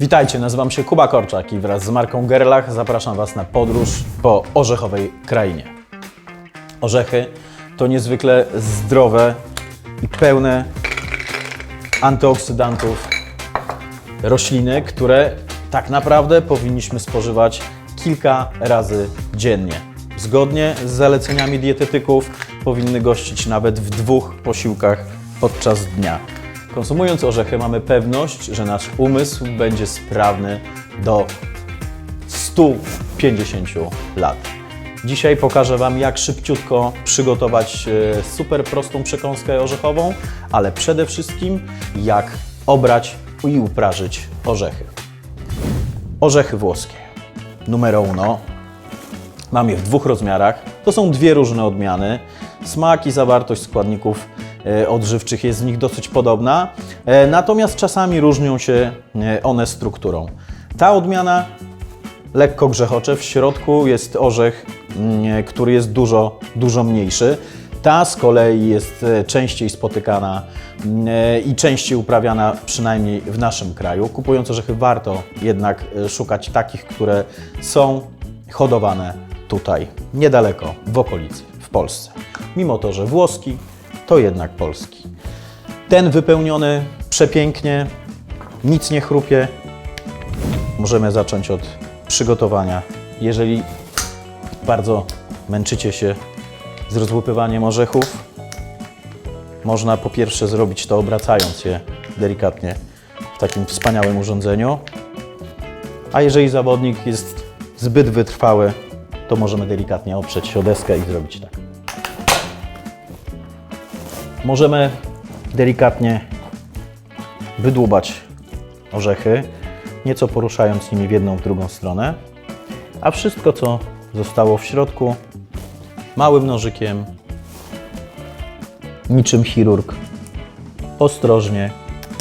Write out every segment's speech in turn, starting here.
Witajcie, nazywam się Kuba Korczak i wraz z marką Gerlach zapraszam Was na podróż po orzechowej krainie. Orzechy to niezwykle zdrowe i pełne antyoksydantów rośliny, które tak naprawdę powinniśmy spożywać kilka razy dziennie. Zgodnie z zaleceniami dietetyków powinny gościć nawet w dwóch posiłkach podczas dnia. Konsumując orzechy mamy pewność, że nasz umysł będzie sprawny do 150 lat. Dzisiaj pokażę Wam, jak szybciutko przygotować e, super prostą przekąskę orzechową, ale przede wszystkim jak obrać i uprażyć orzechy. Orzechy włoskie. Numero uno. Mam je w dwóch rozmiarach. To są dwie różne odmiany. Smak i zawartość składników odżywczych jest w nich dosyć podobna, e, natomiast czasami różnią się e, one strukturą. Ta odmiana lekko grzechocze. W środku jest orzech, mm, który jest dużo, dużo mniejszy. Ta z kolei jest e, częściej spotykana mm, e, i częściej uprawiana, przynajmniej w naszym kraju. Kupując orzechy, warto jednak e, szukać takich, które są hodowane tutaj, niedaleko, w okolicy, w Polsce. Mimo to, że włoski, to jednak polski. Ten wypełniony przepięknie, nic nie chrupie, możemy zacząć od przygotowania. Jeżeli bardzo męczycie się z rozłupywaniem orzechów, można po pierwsze zrobić to obracając je delikatnie w takim wspaniałym urządzeniu. A jeżeli zawodnik jest zbyt wytrwały, to możemy delikatnie oprzeć się o deskę i zrobić tak. Możemy delikatnie wydłubać orzechy, nieco poruszając nimi w jedną, w drugą stronę, a wszystko, co zostało w środku, małym nożykiem, niczym chirurg, ostrożnie,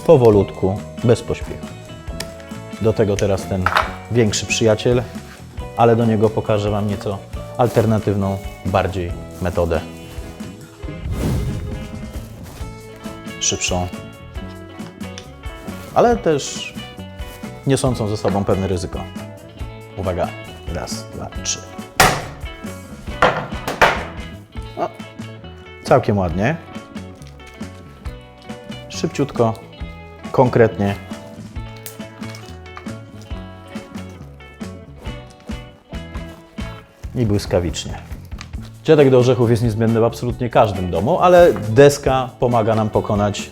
powolutku, bez pośpiechu. Do tego teraz ten większy przyjaciel, ale do niego pokażę Wam nieco alternatywną, bardziej metodę. Szybszą, ale też niosącą ze sobą pewne ryzyko. Uwaga, raz, dwa, trzy. O, całkiem ładnie. Szybciutko, konkretnie. I błyskawicznie. Dziadek do orzechów jest niezbędny w absolutnie każdym domu, ale deska pomaga nam pokonać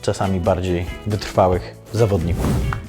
czasami bardziej wytrwałych zawodników.